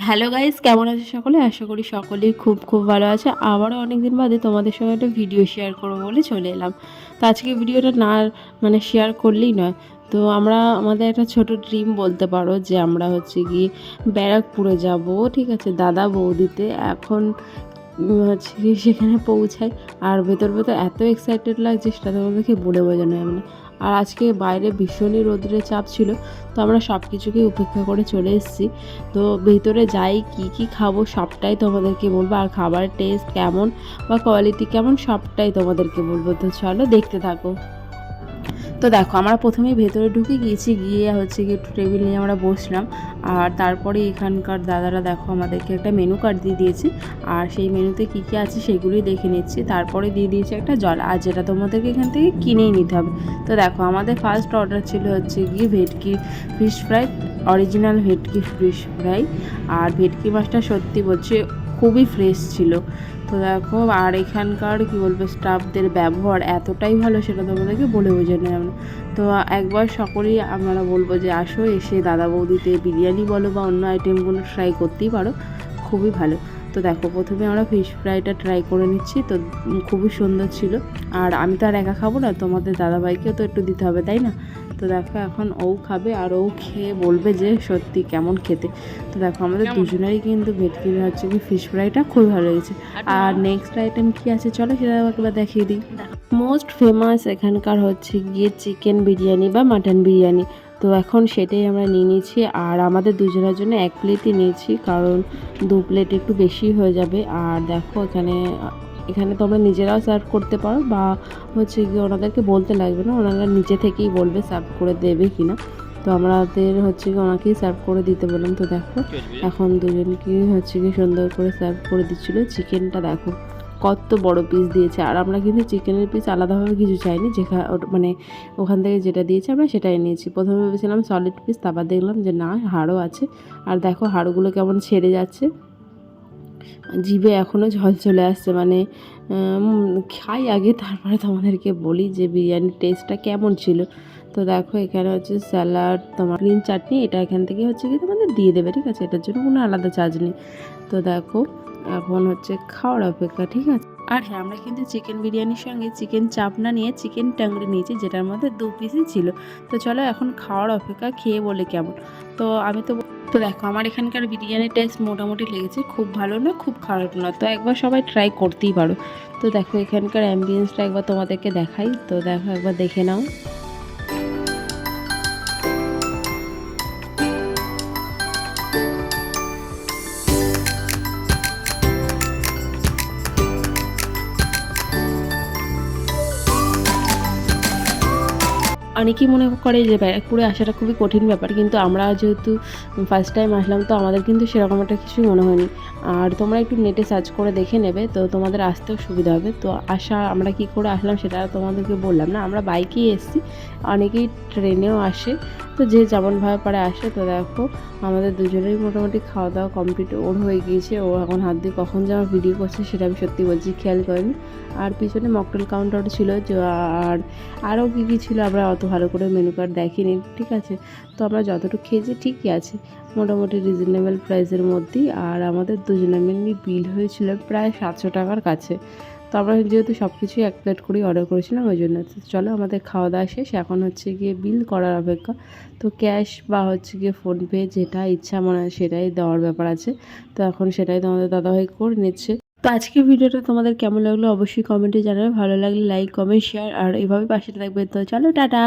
Hello guys কেমন আছে সকলে? আশা করি সকলেই খুব খুব ভালো আছে। আবারও অনেক দিন বাদে তোমাদের সঙ্গে একটা ভিডিও শেয়ার করব বলে চলে এলাম। তো আজকে ভিডিওটা না মানে শেয়ার করলেই নয়। তো আমরা আমাদের একটা ছোট ড্রিম বলতে পারো যে আমরা হচ্ছে গিয়ে ব্যারাকপুরে যাব, ঠিক আছে? দাদা বৌদিতে এখন হচ্ছে সেখানে পৌঁছাই। আর ভেতর ভেতর এত এক্সাইটেড লাগছে সেটা তোমাদেরকে বলে বোঝানো যাবে আর আজকে বাইরে ভীষণই রোদ্রের চাপ ছিল, তো আমরা সব কিছুকে উপেক্ষা করে চলে এসেছি। তো ভেতরে যাই, কি কি খাব সবটাই তোমাদেরকে বলব, আর খাবার টেস্ট কেমন বা কোয়ালিটি কেমন সবটাই তোমাদেরকে বলব। তো চলো দেখতে থাকো। তো দেখো, আমরা প্রথমেই ভেতরে ঢুকে গিয়েছি, গিয়ে হচ্ছে গিয়ে একটু টেবিল নিয়ে আমরা বসলাম। আর তারপরে এখানকার দাদারা দেখো আমাদেরকে একটা মেনু কার্ড দিয়ে দিয়েছে। আর সেই মেনুতে কী কী আছে সেগুলোই দেখে নিচ্ছি। তারপরে দিয়ে দিয়েছে একটা জল, আর যেটা তোমাদেরকে এখান থেকে কিনেই নিতে হবে। তো দেখো, আমাদের ফার্স্ট অর্ডার ছিল হচ্ছে গিয়ে bhetki fish fry original bhetki fish fry আর ভেটকি মাছটা সত্যি বলছে খুবই ফ্রেশ ছিল। তো দেখো, আর এখানকার, কি বলব স্টাফদের ব্যবহার এতটাই ভালো সেটা তোমাদেরকে বলে বোঝানো যাবে না। তো একবার সকলেই আমরা বলব যে আসো, এসে দাদা বৌদিতে বিরিয়ানি বলো বা অন্য আইটেমগুলো ট্রাই করতেই পারো। খুবই ভালো। তো দেখো, প্রথমে আমরা ফিশ ফ্রাইটা ট্রাই করে নিচ্ছি। তো খুবই সুন্দর ছিল। আর আমি তো আর একা খাব না, তোমাদের দাদাভাইকেও তো একটু দিতে হবে, তাই না? তো দেখো এখন ও খাবে আর ও খেয়ে বলবে যে সত্যি কেমন খেতে। তো দেখো আমাদের দুজনেরই কিন্তু ভেটকি হচ্ছে কি ফিশ ফ্রাইটা খুবই ভালো লেগেছে। আর নেক্সট আইটেম কি আছে? চলো সেটা একবার দেখিয়ে দিই। মোস্ট ফেমাস এখানকার হচ্ছে গিয়ে চিকেন বিরিয়ানি বা মাটন বিরিয়ানি। তো এখন সেটাই আমরা নিয়ে নিয়েছি আর আমাদের দুজনের জন্য এক প্লেটই নিয়েছি কারণ দু প্লেট একটু বেশি হয়ে যাবে। আর দেখো এখানে এখানে তোমরা নিজেরাও সার্ভ করতে পারো বা হচ্ছে কি ওনাদেরকে বলতে লাগবে না ওনারা নিজে থেকেই বলবে সার্ভ করে দেবে কি না তো আমাদের হচ্ছে কি ওনাকেই সার্ভ করে দিতে বললাম তো দেখো এখন দুজনকে হচ্ছে কি সুন্দর করে সার্ভ করে দিচ্ছিল। চিকেনটা দেখো কত বড় পিস দিয়েছে। আর আমরা কিন্তু চিকেনের পিস আলাদাভাবে কিছু চাইনি যেখানে মানে ওখান থেকে যেটা দিয়েছে আমরা সেটাই নিয়েছি। প্রথমে ভেবেছিলাম সলিড পিস তারপর দেখলাম যে না হাড়ও আছে। আর দেখো হাড়গুলো কেমন ছেড়ে যাচ্ছে। জিভে এখনও জল চলে আসছে মানে খাই আগে, তারপরে তোমাদেরকে বলি যে বিরিয়ানির টেস্টটা কেমন ছিল। তো দেখো, এখানে হচ্ছে স্যালাড তোমার গ্রিন চাটনি এটা এখান থেকে হচ্ছে কি তোমাদের দিয়ে দেবে, ঠিক আছে? এটার জন্য কোনো আলাদা চার্জ নেই। তো দেখো, এখন হচ্ছে খাওয়ার অপেক্ষা, ঠিক আছে? আর হ্যাঁ আমরা কিন্তু চিকেন বিরিয়ানির সঙ্গে চিকেন চাপ না নিয়ে চিকেন টাংড়ি নিয়েছি, যেটার মধ্যে দু পিসই ছিল। তো চলো, এখন খাওয়ার অপেক্ষা, খেয়ে বলে কেমন। তো আমি তো তো দেখো, আমার এখানকার বিরিয়ানির টেস্ট মোটামুটি লেগেছে। খুব ভালো না, খুব খারাপ না। তো একবার সবাই ট্রাই করতেই পারো। তো দেখো, এখানকার অ্যাম্বিয়েন্সটা একবার তোমাদেরকে দেখাই। তো দেখো, একবার দেখে নাও। অনেকেই মনে করে যে ব্যারাকপুরে আসাটা খুবই কঠিন ব্যাপার, কিন্তু আমরা যেহেতু ফার্স্ট টাইম আসলাম, তো আমাদের কিন্তু সেরকম একটা কিছুই মনে হয়নি। আর তোমরা একটু নেটে সার্চ করে দেখে নেবে, তো তোমাদের আসতেও সুবিধা হবে। তো আসা আমরা কি করে আসলাম সেটা তোমাদেরকে বললাম না, আমরা বাইকেই এসেছি, অনেকেই ট্রেনেও আসে। তো যে যেমনভাবে পারে আসে, তো দেখো, আমাদের দুজনেরই মোটামুটি খাওয়া দাওয়া কমপ্লিট ওর হয়ে গিয়েছে, ও এখন হাত দিয়ে কখন যে আমার ভিডিও করছে, সেটা আমি সত্যি বলছি, খেয়াল করিনি। আর পিছনে মকটেল কাউন্টার ছিল আর আরও কী কী ছিল আমরা অত ভালো করে মেনু কার্ড দেখিনি, ঠিক আছে? তো আমরা যতটুকু খেয়েছি ঠিকই আছে, মোটামুটি রিজনেবল প্রাইসের মধ্যেই। আর আমাদের দুজনে মেনলি বিল হয়েছিল প্রায় সাতশো টাকার কাছে। তো আমরা যেহেতু সব কিছুই এক প্লেট করেই অর্ডার করেছিলাম, ওই জন্য চলো আমাদের খাওয়া দাওয়া শেষ। এখন হচ্ছে গিয়ে বিল করার অপেক্ষা। তো ক্যাশ বা হচ্ছে গিয়ে ফোনপে যেটা ইচ্ছা মনে হয় সেটাই দেওয়ার ব্যাপার আছে। তো এখন সেটাই তোমাদের দাদাভাই করে নিচ্ছে। তো আজকে ভিডিওটা তোমাদের কেমন লাগল অবশ্যই কমেন্টে জানাবে। ভালো লাগলে লাইক কমেন্ট শেয়ার আর এভাবে পাশে থাকবে তো চলো, টাটা।